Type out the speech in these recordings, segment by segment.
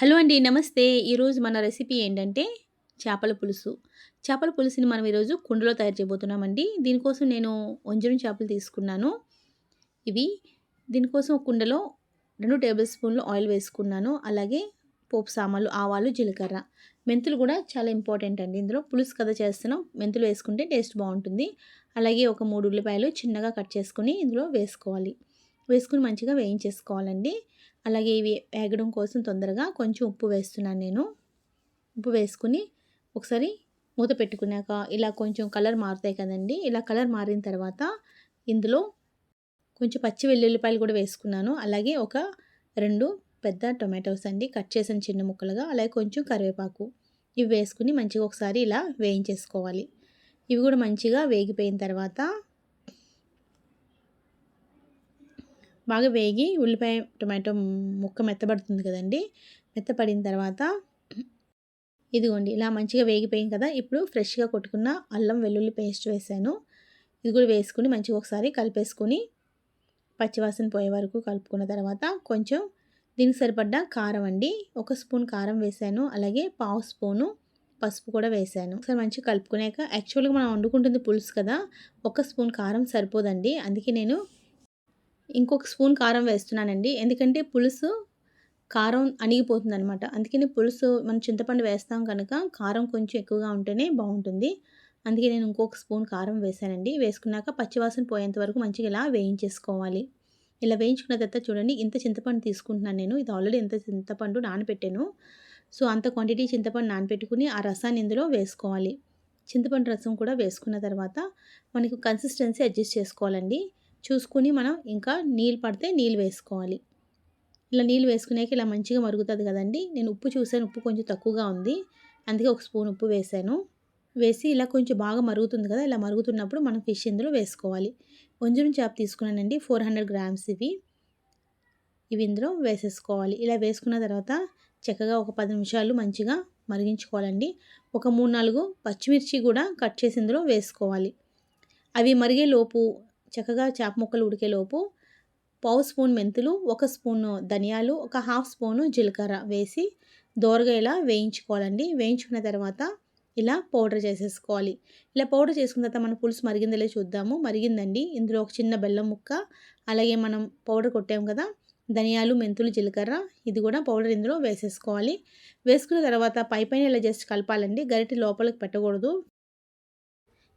Hello అండి నమస్తే. ఈరోజు మన రెసిపీ ఏంటంటే చేపల పులుసు. చేపల పులుసుని మనం ఈరోజు కుండలో తయారు చేయబోతున్నామండి. దీనికోసం నేను వంజరం చేపలు తీసుకున్నాను. ఇవి దీనికోసం కుండలో రెండు టేబుల్ స్పూన్లు ఆయిల్ వేసుకున్నాను. అలాగే పోపు సామాన్లు ఆవాలు జీలకర్ర. మెంతులు కూడా చాలా ఇంపార్టెంట్ అండి. ఇందులో పులుసు కథ చేస్తున్నాం. మెంతులు వేసుకుంటే టేస్ట్ బాగుంటుంది. అలాగే ఒక మూడు ఉల్లిపాయలు చిన్నగా కట్ చేసుకుని ఇందులో వేసుకోవాలి. వేసుకుని మంచిగా వేయించేసుకోవాలండి. అలాగే ఇవి వేగడం కోసం తొందరగా కొంచెం ఉప్పు వేస్తున్నాను నేను. ఉప్పు వేసుకుని ఒకసారి మూత పెట్టుకున్నాక ఇలా కొంచెం కలర్ మారుతాయి కదండి. ఇలా కలర్ మారిన తర్వాత ఇందులో కొంచెం పచ్చి వెల్లుల్లిపాయలు కూడా వేసుకున్నాను. అలాగే ఒక రెండు పెద్ద టొమాటోస్ అండి. కట్ చేసిన చిన్న ముక్కలుగా అలాగే కొంచెం కరివేపాకు ఇవి వేసుకుని మంచిగా ఒకసారి ఇలా వేయించేసుకోవాలి. ఇవి కూడా మంచిగా వేగిపోయిన తర్వాత బాగా వేగి ఉల్లిపాయ టొమాటో ముక్క మెత్తబడుతుంది కదండి. మెత్తపడిన తర్వాత ఇదిగోండి ఇలా మంచిగా వేగిపోయింది కదా. ఇప్పుడు ఫ్రెష్గా కొట్టుకున్న అల్లం వెల్లుల్లి పేస్ట్ వేసాను. ఇది కూడా వేసుకుని మంచిగా ఒకసారి కలిపేసుకొని పచ్చివాసన పోయే వరకు కలుపుకున్న తర్వాత కొంచెం దీనికి సరిపడ్డ కారం అండి. ఒక స్పూన్ కారం వేసాను. అలాగే పావు స్పూను పసుపు కూడా వేసాను. ఒకసారి మంచిగా కలుపుకునేక యాక్చువల్గా మనం వండుకుంటుంది పులుసు కదా. ఒక స్పూన్ కారం సరిపోదండి. అందుకే నేను ఇంకొక స్పూన్ కారం వేస్తున్నానండి. ఎందుకంటే పులుసు కారం అణిగిపోతుంది అనమాట అందుకని పులుసు మనం చింతపండు వేస్తాం కనుక కారం కొంచెం ఎక్కువగా ఉంటేనే బాగుంటుంది. అందుకే నేను ఇంకొక స్పూన్ కారం వేసానండి వేసుకున్నాక పచ్చివాసన పోయేంత వరకు మంచిగా ఇలా వేయించేసుకోవాలి. ఇలా వేయించుకున్న తర్వాత చూడండి ఇంత చింతపండు తీసుకుంటున్నాను నేను. ఇది ఆల్రెడీ ఇంత చింతపండు నానబెట్టాను. సో అంత క్వాంటిటీ చింతపండు నానబెట్టుకుని ఆ రసాన్ని ఇందులో వేసుకోవాలి. చింతపండు రసం కూడా వేసుకున్న తర్వాత మనకు కన్సిస్టెన్సీ అడ్జస్ట్ చేసుకోవాలండి. చూసుకుని మనం ఇంకా నీళ్ళు పడితే నీళ్ళు వేసుకోవాలి. ఇలా నీళ్ళు వేసుకునేకి ఇలా మంచిగా మరుగుతుంది కదండి. నేను ఉప్పు చూసాను ఉప్పు కొంచెం తక్కువగా ఉంది. అందుకే ఒక స్పూన్ ఉప్పు వేసాను వేసి ఇలా కొంచెం బాగా మరుగుతుంది కదా ఇలా మరుగుతున్నప్పుడు మనం ఫిష్ ఇందులో వేసుకోవాలి. వంజరం చేప తీసుకున్నానండి ఫోర్ హండ్రెడ్ గ్రామ్స్ ఇవి. ఇవి ఇందులో వేసేసుకోవాలి. ఇలా వేసుకున్న తర్వాత చక్కగా ఒక పది నిమిషాలు మంచిగా మరిగించుకోవాలండి. ఒక మూడు నాలుగు పచ్చిమిర్చి కూడా కట్ చేసి ఇందులో వేసుకోవాలి. అవి మరిగే లోపు చక్కగా చేప ముక్కలు ఉడికేలోపు పావు స్పూన్ మెంతులు ఒక స్పూన్ ధనియాలు ఒక హాఫ్ స్పూను జీలకర్ర వేసి దోరగా ఇలా వేయించుకోవాలండి. వేయించుకున్న తర్వాత ఇలా పౌడర్ చేసేసుకోవాలి. ఇలా పౌడర్ చేసుకున్న తర్వాత మనం పులుసు మరిగిందలే చూద్దాము. మరిగిందండి. ఇందులో ఒక చిన్న బెల్లం ముక్క అలాగే మనం పౌడర్ కొట్టాము కదా ధనియాలు మెంతులు జీలకర్ర ఇది కూడా పౌడర్ ఇందులో వేసేసుకోవాలి. వేసుకున్న తర్వాత పై పైన ఇలా జస్ట్ కలపాలండి. గరిటె లోపలికి పెట్టకూడదు.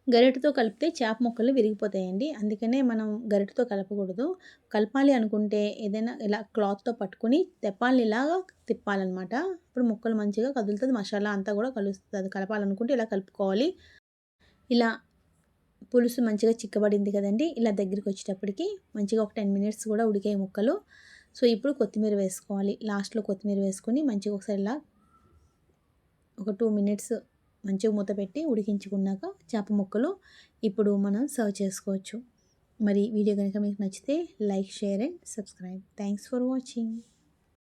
గరిటతో కలిపితే చేప ముక్కలు విరిగిపోతాయండి. అందుకనే మనం గరిటతో కలపకూడదు. కలపాలి అనుకుంటే ఏదైనా ఇలా క్లాత్తో పట్టుకుని తెప్పాలని ఇలాగా తిప్పాలన్నమాట. ఇప్పుడు ముక్కలు మంచిగా కదులుతుంది మసాలా అంతా కూడా కలుస్తుంది. కలపాలనుకుంటే ఇలా కలుపుకోవాలి. ఇలా పులుసు మంచిగా చిక్కబడింది కదండి. ఇలా దగ్గరికి వచ్చేటప్పటికి మంచిగా ఒక టెన్ మినిట్స్ కూడా ఉడికాయి ముక్కలు. సో ఇప్పుడు కొత్తిమీర వేసుకోవాలి. లాస్ట్లో కొత్తిమీర వేసుకొని మంచిగా ఒకసారి ఇలా ఒక టూ మినిట్స్ మంచిగా మూత పెట్టి ఉడికించుకున్నాక చేప ముక్కలు ఇప్పుడు మనం సర్వ్ చేసుకోవచ్చు. మరి వీడియో కనుక మీకు నచ్చితే like share and subscribe. Thanks for watching.